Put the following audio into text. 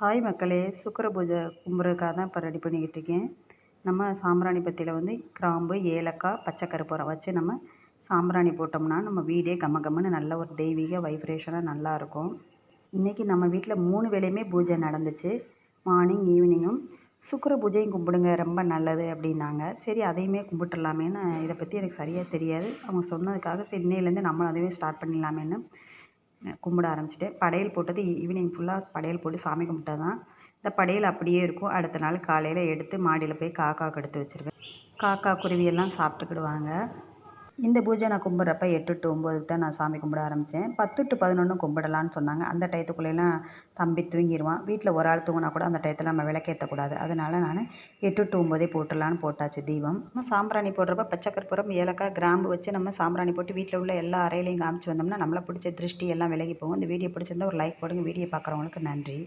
Hi மக்களே சுக்கர பூஜை கும்புறதுக்காக தான் இப்போ ரெடி பண்ணிக்கிட்டு இருக்கேன் நம்ம சாம்பிராணி பத்தியில் வந்து கிராம்பு ஏலக்காய் பச்சை கருப்பூரம் வச்சு நம்ம சாம்பிராணி போட்டோம்னா நம்ம வீடே கம்ம கம்மன்னு நல்ல ஒரு தெய்வீக வைப்ரேஷனாக நல்லாயிருக்கும் இன்றைக்கி நம்ம வீட்டில் மூணு வேலையுமே பூஜை நடந்துச்சு. மார்னிங் ஈவினிங்கும் சுக்கர பூஜையும் கும்பிடுங்க ரொம்ப நல்லது அப்படின்னாங்க. சரி அதையுமே கும்பிட்டுடலாமேன்னு இதை பற்றி எனக்கு சரியாக தெரியாது. அவங்க சொன்னதுக்காக சரி இன்னையிலேருந்து நம்மளும் அதையுமே ஸ்டார்ட் பண்ணிடலாமேன்னு கும்பிட ஆரம்பிச்சிட்டு படையல் போட்டது ஈவினிங் ஃபுல்லாக படையல் போட்டு சாமி கும்பிட்டது தான் இந்த படையல் அப்படியே இருக்கும். அடுத்த நாள் காலையில் எடுத்து மாடியில் போய் காக்காவுக்கு எடுத்து வச்சுருவேன். காக்கா குருவியெல்லாம் சாப்பிட்டுக்கிடுவாங்க. இந்த பூஜை நான் கும்பிட்றப்ப எட்டு டு ஒம்போதுக்கு தான் நான் சாமி கும்பிட ஆரம்பித்தேன் பத்து டு பதினொன்று கும்பிடலான்னு சொன்னாங்க. அந்த டயத்துக்குள்ளேலாம் தம்பி தூங்கிடுவான் வீட்டில் ஒரு ஆள் தூங்கினா கூட அந்த டயத்தில் நம்ம விளக்கேற்றக்கூடாது. அதனால் நான் எட்டு டு ஒம்போதே போட்டுடலான்னு போட்டாச்சு தீபம். நம்ம சாம்பிராணி போடுறப்ப பச்சை கற்பூரம் ஏலக்காய் கிராம்பு வச்சு நம்ம சாம்பிராணி போட்டு வீட்டில் உள்ள எல்லா அறையிலையும் காமிச்சு வந்தோம்னா நம்மளை பிடிச்ச திருஷ்டி எல்லாம் விலகி போகும். இந்த வீடியோ பிடிச்சிருந்தா ஒரு லைக் போடுங்க. வீடியோ பார்க்குறவங்களுக்கு நன்றி.